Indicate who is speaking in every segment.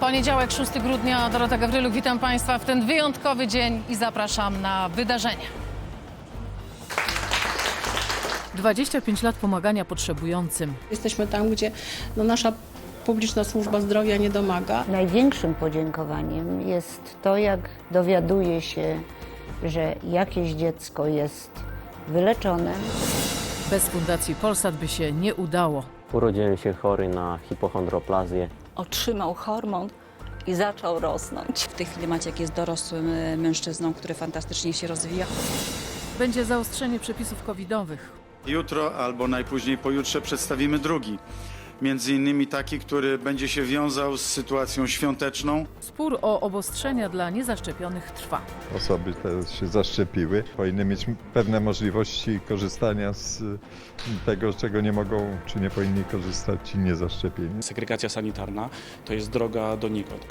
Speaker 1: Poniedziałek, 6 grudnia, Dorota Gawryluk, witam Państwa w ten wyjątkowy dzień i zapraszam na wydarzenia. 25 lat pomagania potrzebującym.
Speaker 2: Jesteśmy tam, gdzie no, nasza publiczna służba zdrowia nie domaga.
Speaker 3: Największym podziękowaniem jest to, jak dowiaduje się, że jakieś dziecko jest wyleczone.
Speaker 1: Bez Fundacji Polsat by się nie udało.
Speaker 4: Urodziłem się chory na hipochondroplazję.
Speaker 5: Otrzymał hormon i zaczął rosnąć.
Speaker 6: W tej chwili Maciek jest dorosłym e, mężczyzną, który fantastycznie się rozwija.
Speaker 1: Będzie zaostrzenie przepisów covidowych.
Speaker 7: Jutro albo najpóźniej pojutrze przedstawimy drugi. Między innymi taki, który będzie się wiązał z sytuacją świąteczną.
Speaker 1: Spór o obostrzenia dla niezaszczepionych trwa.
Speaker 8: Osoby te się zaszczepiły, powinny mieć pewne możliwości korzystania z tego, czego nie mogą, czy nie powinni korzystać ci niezaszczepieni.
Speaker 9: Segregacja sanitarna to jest droga donikąd.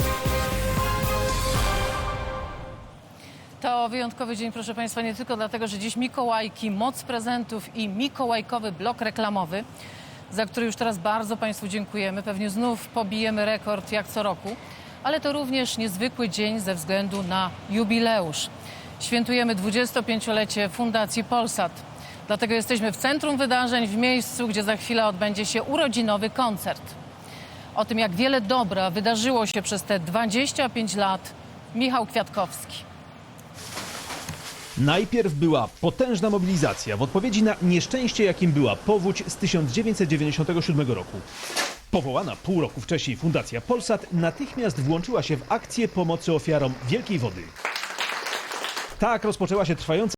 Speaker 1: To wyjątkowy dzień, proszę Państwa, nie tylko dlatego, że dziś Mikołajki, moc prezentów i mikołajkowy blok reklamowy, za który już teraz bardzo Państwu dziękujemy. Pewnie znów pobijemy rekord jak co roku, ale to również niezwykły dzień ze względu na jubileusz. Świętujemy 25-lecie Fundacji Polsat. Dlatego jesteśmy w centrum wydarzeń, w miejscu, gdzie za chwilę odbędzie się urodzinowy koncert. O tym, jak wiele dobra wydarzyło się przez te 25 lat, Michał Kwiatkowski.
Speaker 10: Najpierw była potężna mobilizacja w odpowiedzi na nieszczęście, jakim była powódź z 1997 roku. Powołana pół roku wcześniej Fundacja Polsat natychmiast włączyła się w akcję pomocy ofiarom Wielkiej Wody. Tak rozpoczęła się trwająca